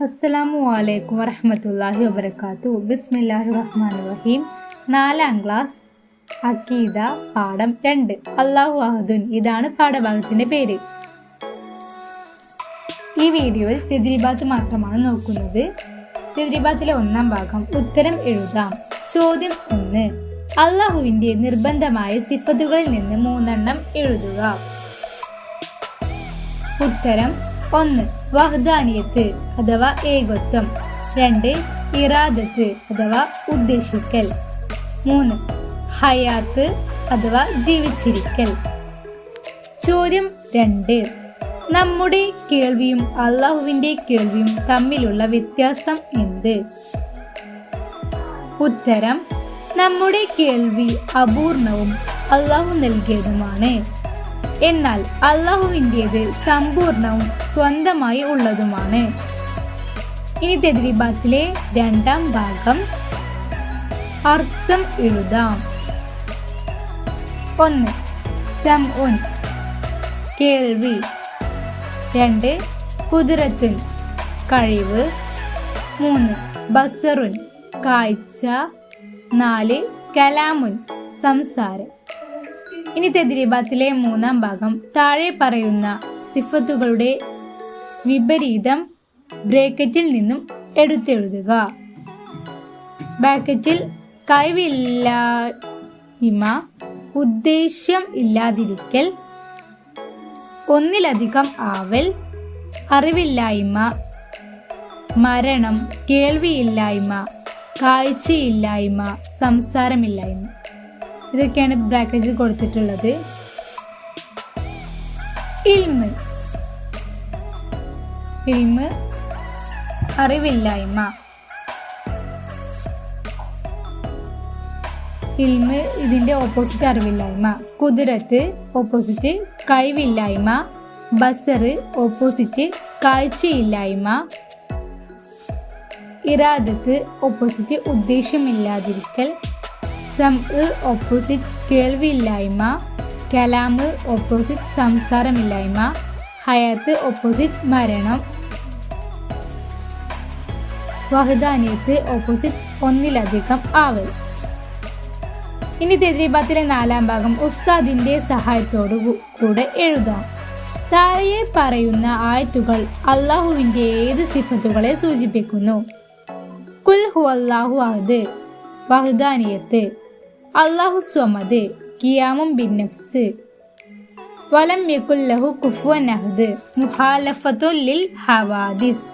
അസ്സലാമു അലൈക്കും വറഹമത്തല്ലാഹി വബർക്കാത്തു ബിസ്മില്ലാഹി റഹ്മാൻ റഹീം. നാലാം ക്ലാസ് അക്കീദ പാഠം രണ്ട്. അള്ളാഹു അഹദുൻ. ഇതാണ് പാഠഭാഗത്തിന്റെ പേര്. ഈ വീഡിയോയിൽ തെദ്രിബാത്ത് മാത്രമാണ് നോക്കുന്നത്. തെദ്രിബാത്തിലെ ഒന്നാം ഭാഗം ഉത്തരം എഴുതാം. ചോദ്യം ഒന്ന്. അള്ളാഹുവിന്റെ നിർബന്ധമായ സിഫത്തുകളിൽ നിന്ന് മൂന്നെണ്ണം എഴുതുക. ഉത്തരം ഒന്ന് വഹ്ദാനിയത്ത് അഥവാ ഏകത്വം. രണ്ട് ഇറാദത്ത് അഥവാ ഉദ്ദേശിക്കൽ. മൂന്ന് ഹയാത്ത് അഥവാ ജീവിച്ചിരിക്കൽ. ചോദ്യം രണ്ട് നമ്മുടെ കേൾവിയും അള്ളാഹുവിന്റെ കേൾവിയും തമ്മിലുള്ള വ്യത്യാസം എന്ത്? ഉത്തരം നമ്മുടെ കേൾവി അപൂർണവും അള്ളാഹു നൽകിയതുമാണ്. എന്നാൽ അള്ളാഹുവിന്റെത് സമ്പൂർണവും സ്വന്തമായി ഉള്ളതുമാണ്. ഇനി തെദ്രിബാത്തിലെ രണ്ടാം ഭാഗം? അർത്ഥം എഴുതാം. ഒന്ന് സം ഉൻ കേൾവി. രണ്ട് കുതിരത്തുൻ കഴിവ്. മൂന്ന് ബസറുൻ കാഴ്ച. നാല് കലാമുൻ സംസാരം. ഇനി തെദ്രീബാത്തിലെ മൂന്നാം ഭാഗം. താഴെ പറയുന്ന സിഫത്തുകളുടെ വിപരീതം ബ്രേക്കറ്റിൽ നിന്നും എടുത്തെഴുതുക. ബ്രാക്കറ്റിൽ കഴിവില്ലായ്മ ഉദ്ദേശ്യം ഇല്ലാതിരിക്കൽ ഒന്നിലധികം ആവൽ അറിവില്ലായ്മ മരണം കേൾവിയില്ലായ്മ കാഴ്ചയില്ലായ്മ സംസാരമില്ലായ്മ. ഇതൊക്കെയാണ് ബ്രാക്കറ്റിൽ കൊടുത്തിട്ടുള്ളത്. ഇൽമ്. ഇൽമ് അറിവില്ലായ്മ. ഇൽമ് ഇതിന്റെ ഓപ്പോസിറ്റ് അറിവില്ലായ്മ. കുതിരത്ത് ഓപ്പോസിറ്റ് കഴിവില്ലായ്മ. ബസറ് ഓപ്പോസിറ്റ് കാഴ്ചയില്ലായ്മ. ഇറാദത്ത് ഓപ്പോസിറ്റ് ഉദ്ദേശമില്ലാതിരിക്കൽ. സം ഓപ്പോസിറ്റ് കേൾവിയില്ലായ്മ കലാമ് ഓപ്പോസിറ്റ് സംസാരമില്ലായ്മ ഹയാത്ത് ഓപ്പോസിറ്റ് മരണം. വഹദാനിയത്ത് ഓപ്പോസിറ്റ് ഒന്നിലധികം ആവൽ. ഇനി തെദ്രീബാത്തിലെ നാലാം ഭാഗം ഉസ്താദിന്റെ സഹായത്തോടു കൂടെ എഴുതാം. താരയെ പറയുന്ന ആയത്തുകൾ അള്ളാഹുവിന്റെ ഏത് സിഫത്തുകളെ സൂചിപ്പിക്കുന്നു? കുൽ who Allah Ahad വഹദാനിയത്ത്. Allah സ്വമത് കിയാമും bin നഫ്സ് വലം യകുല്ലഹു കുഫുവൻ അഹദ് ലിൽ ഹവാദിസ്.